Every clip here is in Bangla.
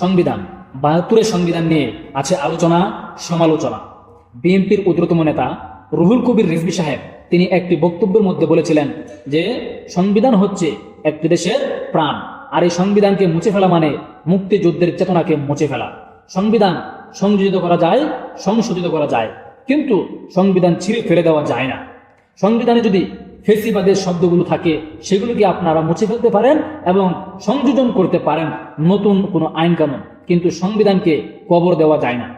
সংবিধান, বাহাত্তরের সংবিধান নিয়ে আছে আলোচনা, সমালোচনা। বিএনপির উদ্রতম নেতা রুহুল কবির রিজবি সাহেব, তিনি একটি বক্তব্যের মধ্যে বলেছিলেন যে, সংবিধান হচ্ছে একটি দেশের প্রাণ, আর এই সংবিধানকে মুছে ফেলা মানে মুক্তিযুদ্ধের চেতনাকে মুছে ফেলা। সংবিধান সংযোজিত করা যায়, সংশোধিত করা যায়, কিন্তু সংবিধান ছিঁড়ে ফেলে দেওয়া যায় না। সংবিধানে যদি ফেসিবাদের শব্দগুলো থাকে, সেগুলোকে আপনারা মুছে ফেলতে পারেন এবং সংযোজন করতে পারেন নতুন কোনো আইন কানুন কিন্তু সংবিধানকে কবর দেওয়া যায় না।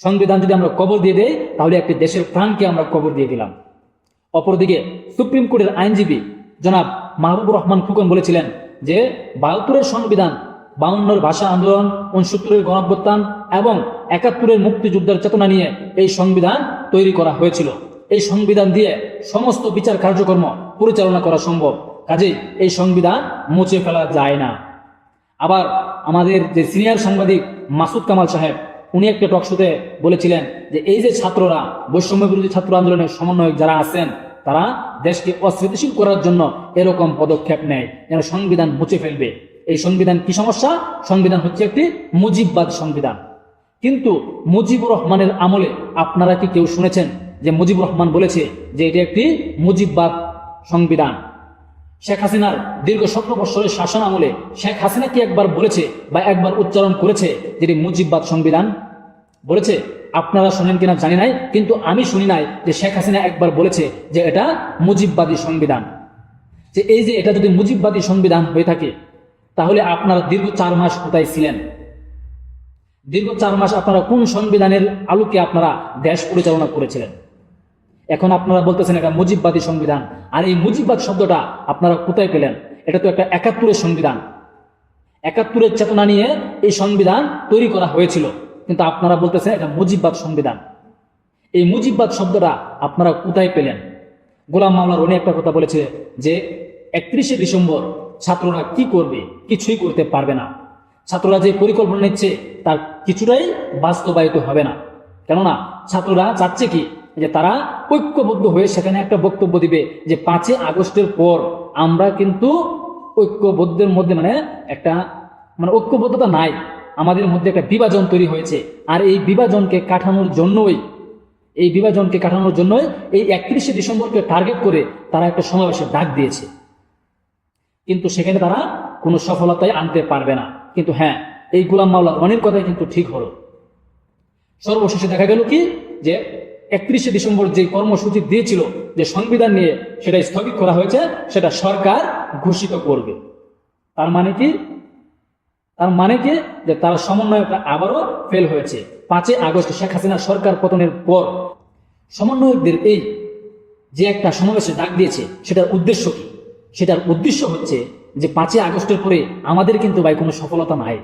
সংবিধান যদি আমরা কবর দিয়ে দেই, তাহলে একটি দেশের প্রাণকে আমরা কবর দিয়ে দিলাম। অপরদিকে সুপ্রিম কোর্টের আইনজীবী জনাব মাহবুবুর রহমান ফুকন বলেছিলেন যে, বাহাত্তরের সংবিধান, বাউন্নর ভাষা আন্দোলন, উনসত্তরের গণঅভ্যুত্থান এবং একাত্তরের মুক্তিযুদ্ধের চেতনা নিয়ে এই সংবিধান তৈরি করা হয়েছিল। এই সংবিধান দিয়ে সমস্ত বিচার কার্যক্রম পরিচালনা করা সম্ভব। কাজেই এই সংবিধান মুছে ফেলা যায় না। আবার আমাদের যে সিনিয়র সাংবাদিক মাসুদ কামাল সাহেব, উনি একটা টকশোতে বলেছিলেন যে এই যে ছাত্ররা, বৈষম্য বিরোধী ছাত্র আন্দোলনের সমন্বয়ক যারা আছেন, তারা দেশকে অস্থিতিশীল করার জন্য এরকম পদক্ষেপ নেয়। যেন সংবিধান মুছে ফেলবে। এই সংবিধান কি সমস্যা? সংবিধান হচ্ছে একটি মুজিববাদ সংবিধান। কিন্তু মুজিবুর রহমানের আমলে আপনারা কি কেউ শুনেছেন যে মুজিবুর রহমান বলেছে যে এটি একটি মুজিববাদ সংবিধান। শেখ হাসিনার দীর্ঘ সতেরো বছরের শাসন আমলে শেখ হাসিনা কি একবার বলেছে বা একবার উচ্চারণ করেছে যেটি মুজিববাদ সংবিধান? বলেছে, আপনারা শোনেন কিনা জানি নাই, কিন্তু আমি শুনি নাই যে শেখ হাসিনা একবার বলেছে যে এটা মুজিববাদী সংবিধান। যে এই যে এটা যদি মুজিববাদী সংবিধান হয়ে থাকে, তাহলে আপনারা দীর্ঘ চার মাস কোথায় ছিলেন? দীর্ঘ চার মাস আপনারা কোন সংবিধানের আলোকে আপনারা দেশ পরিচালনা করেছিলেন? এখন আপনারা বলতেছেন এটা মুজিববাদী সংবিধান। আর এই মুজিববাদ শব্দটা আপনারা কোথায় পেলেন? এটা তো একটা একাত্তরের সংবিধান। একাত্তরের চেতনা নিয়ে এই সংবিধান তৈরি করা হয়েছিল। কিন্তু আপনারা বলতেছেন এটা মুজিববাদ সংবিধান। এই মুজিববাদ শব্দটা আপনারা কোথায় পেলেন? গোলাম মাওলার উনি একটা কথা বলেছে যে, একত্রিশে ডিসেম্বর ছাত্ররা কি করবে? কিছুই করতে পারবে না। ছাত্ররা যে পরিকল্পনা নিচ্ছে, তার কিছুটাই বাস্তবায়িত হবে না। কেননা, ছাত্ররা চাচ্ছে কি? যে তারা ঐক্যবদ্ধ হয়ে সেখানে একটা বক্তব্য দিবে যে পাঁচই আগস্টের পর আমরা কিন্তু ঐক্যবদ্ধের মধ্যে মানে একটা মানে ঐক্যবদ্ধতা নাই। আমাদের মধ্যে একটা বিভাজন তৈরি হয়েছে। আর এই বিভাজনকে কাটানোর জন্যই, এই বিভাজনকে কাটানোর জন্যই এই একত্রিশে ডিসেম্বরকে টার্গেট করে তারা একটা সমাবেশের ডাক দিয়েছে। কিন্তু সেখানে তারা কোনো সফলতায় আনতে পারবে না। কিন্তু হ্যাঁ এই গুলাম মাওলা অনেক কথাই কিন্তু ঠিক হলো। সর্বশেষে দেখা গেল কি? যে একত্রিশে ডিসেম্বর যে কর্মসূচি দিয়েছিল, যে সংবিধান নিয়ে সেটা স্থগিত করা হয়েছে, সেটা সরকার ঘোষিত করবে। তার মানে কি? তার মানে কি? যে তার সমন্বয়কটা আবারও ফেল হয়েছে। পাঁচই আগস্ট শেখ হাসিনা সরকার পতনের পর। সমন্বয়কদের এই যে একটা সমাবেশে ডাক দিয়েছে, সেটার উদ্দেশ্য কি? সেটার উদ্দেশ্য হচ্ছে যে পাঁচই আগস্টের পরে আমাদের কিন্তু ভাই কোনো সফলতা নাই।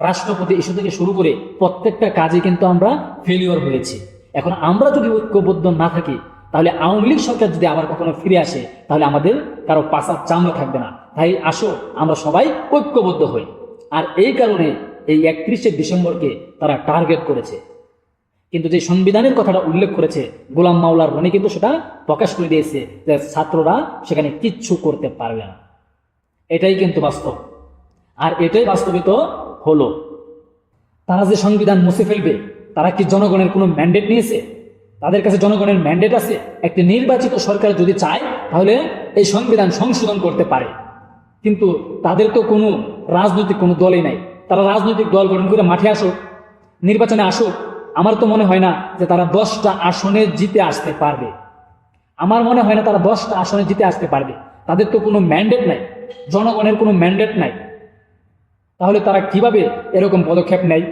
রাষ্ট্রপতি ইস্যু থেকে শুরু করে প্রত্যেকটা কাজে কিন্তু আমরা ফেলিওর হয়েছি। এখন আমরা যদি ঐক্যবদ্ধ না থাকি, তাহলে আওয়ামী লীগ সরকার যদি আবার কখনো ফিরে আসে, তাহলে আমাদের কারও পাশার চামড়া থাকবে না। তাই আসো, আমরা সবাই ঐক্যবদ্ধ হই। আর এই কারণে এই একত্রিশে ডিসেম্বরকে তারা টার্গেট করেছে। কিন্তু যে সংবিধানের কথাটা উল্লেখ করেছে, গোলাম মাওলার রনি কিন্তু সেটা প্রকাশ করে দিয়েছে যে ছাত্ররা সেখানে কিচ্ছু করতে পারবে না। এটাই কিন্তু বাস্তব। আর এটাই বাস্তবিত হলো। তারা যে সংবিধান মুছে ফেলবে তারা কি জনগণের কোনো ম্যান্ডেট নিয়েছে? তাদের কাছে জনগণের ম্যান্ডেট আছে? একটি নির্বাচিত সরকার যদি চায়, তাহলে এই সংবিধান সংশোধন করতে পারে। কিন্তু তাদের তো কোনো রাজনৈতিক কোনো দলই নাই। তারা রাজনৈতিক দল গঠন করে মাঠে আসুক, নির্বাচনে আসুক, আমার তো মনে হয় না যে তারা দশটা আসনে জিতে আসতে পারবে। আমার মনে হয় না তারা দশটা আসনে জিতে আসতে পারবে। তাদের তো কোনো ম্যান্ডেট নাই, জনগণের কোনো ম্যান্ডেট নাই। তাহলে তারা কীভাবে এরকম পদক্ষেপ নেয়?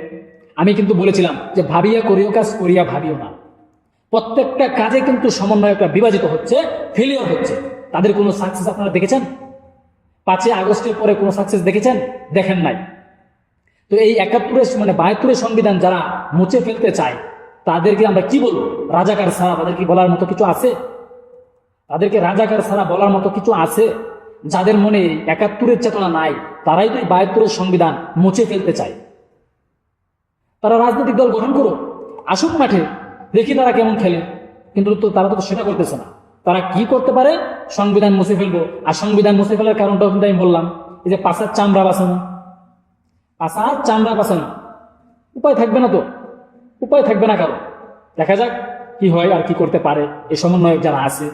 আমি কিন্তু বলেছিলাম যে ভাবিয়া করিও কাজ করিয়া ভাবিও না। প্রত্যেকটা কাজে কিন্তু সমন্বয়করা বিভাজিত হচ্ছে ফেলিওর হচ্ছে। তাদের কোনো সাকসেস আপনারা দেখেছেন? পাঁচই আগস্টের পরে কোনো সাকসেস দেখেছেন? দেখেন নাই। তো এই একাত্তরের মানে বাহাত্তরের সংবিধান যারা মুছে ফেলতে চায়, তাদেরকে আমরা কি বলব? রাজাকার ছাড়া তাদের কি বলার মতো কিছু আছে? তাদেরকে রাজাকার ছাড়া বলার মতো কিছু আছে? যাদের মনে একাত্তরের চেতনা নাই, তারাই তো বাহাত্তরের সংবিধান মুছে ফেলতে চায়। তারা রাজনৈতিক দল গঠন করো আসুক মাঠে, দেখি তারা কেমন খেলে। কিন্তু তো তারা তো সেটা করতেছে না। তারা কি করতে পারে? সংবিধান মুছে ফেলব। আর সংবিধান মুছে ফেলার কারণটাও কিন্তু আমি বললাম, এই যে পাশার চামড়া বাঁচানো। আসার চামড়া বাঁচে না উপায় থাকবে না তো। উপায় থাকবে না কারও। দেখা যাক কি হয় আর কি করতে পারে এই সমন্বয়ক যারা আছে।